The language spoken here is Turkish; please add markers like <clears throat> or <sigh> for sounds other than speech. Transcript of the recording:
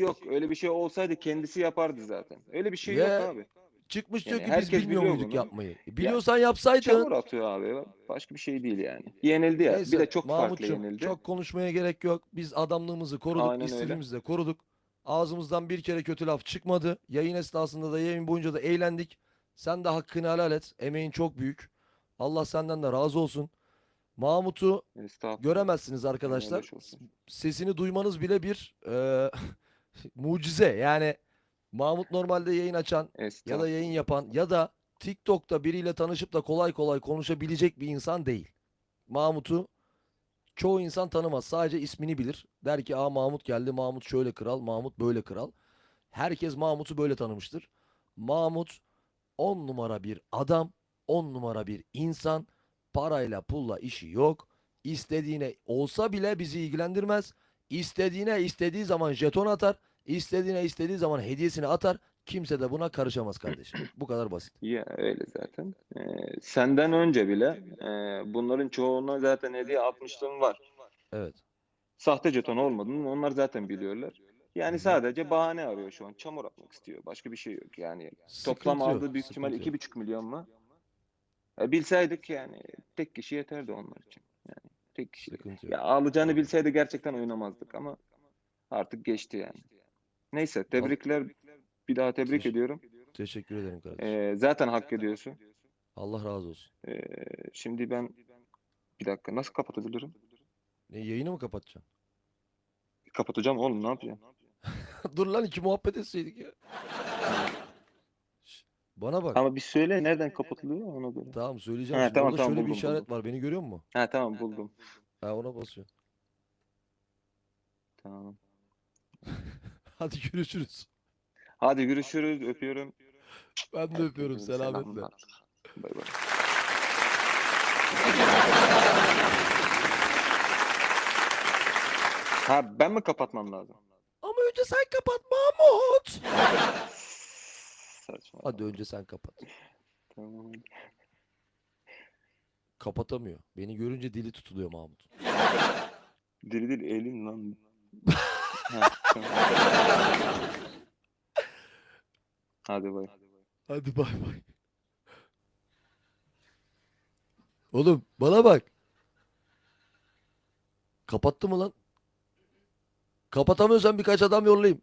yok. Öyle bir şey olsaydı kendisi yapardı zaten. Öyle bir şey Ya, yok abi. Çıkmış Yani diyor ki biz herkes bilmiyor biliyor muyduk bunu. yapmayı. E, Biliyorsan yapsaydın. Çamur atıyor abi. Başka bir şey değil yani. Yenildi ya. Neyse, bir de çok farklı Mahmutcuğum, yenildi. çok konuşmaya gerek yok. Biz adamlığımızı koruduk, Aynen öyle. istifimizi de koruduk. Ağzımızdan bir kere kötü laf çıkmadı. Yayın esnasında da yayın boyunca da eğlendik. Sen de hakkını helal et. Emeğin çok büyük. Allah senden de razı olsun. Mahmut'u Estağfurullah. göremezsiniz arkadaşlar. Olsun. Sesini duymanız bile bir eee, <laughs> mucize. Yani Mahmut normalde yayın açan ya da yayın yapan ya da TikTok'ta biriyle tanışıp da kolay kolay konuşabilecek bir insan değil. Mahmut'u çoğu insan tanımaz. Sadece ismini bilir. Der ki aa Mahmut geldi. Mahmut şöyle kral. Mahmut böyle kral. Herkes Mahmut'u böyle tanımıştır. Mahmut 10 numara bir adam. 10 numara bir insan. Parayla pulla işi yok. İstediğine olsa bile bizi ilgilendirmez. İstediğine istediği zaman jeton atar. İstediğine istediği zaman hediyesini atar. Kimse de buna karışamaz kardeşim. <clears throat> Bu kadar basit. Ya öyle zaten. Ee, senden önce bile e, bunların çoğuna zaten hediye atmışlığım var. Evet. Sahte jeton olmadığını onlar zaten biliyorlar. Yani sadece bahane arıyor şu an. Çamur atmak istiyor. Başka bir şey yok yani. Toplam Sıkıntı yok, aldığı büyük ihtimal iki buçuk milyon mu? E, bilseydik yani tek kişi yeterdi onlar için. Yani tek kişi. Ya alacağını bilseydi gerçekten oynamazdık ama artık geçti yani. Neyse tebrikler. Bir daha tebrik Teş- ediyorum. Teşekkür ederim kardeşim. Ee, zaten hak ediyorsun. Allah razı olsun. Ee, şimdi ben bir dakika nasıl kapatabilirim? Ne yayını mı kapatacaksın? Kapatacağım oğlum ne yapacağım? <laughs> Dur lan iki muhabbet etseydik ya. <laughs> Şş, Bana bak. Ama bir söyle nereden kapatılıyor ona göre. Tamam söyleyeceğim. Ha, Şimdi tamam, orada tamam, şöyle bir buldum, işaret buldum. var. Beni görüyor musun? Ha tamam buldum. Ha ona basıyor. Tamam. Hadi görüşürüz. Hadi görüşürüz. Öpüyorum. Ben de öpüyorum. Selametle. Bay bay. <laughs> Ha ben mi kapatmam lazım? Ama önce sen kapat Mahmut. Saçma. Hadi önce sen kapat. Tamam. Kapatamıyor. Beni görünce dili tutuluyor Mahmut. Deli deli elin lan. <laughs> Hadi bay. Hadi bay bay. Oğlum bana bak. Kapattı mı lan? Kapatamıyorsan birkaç adam yollayayım.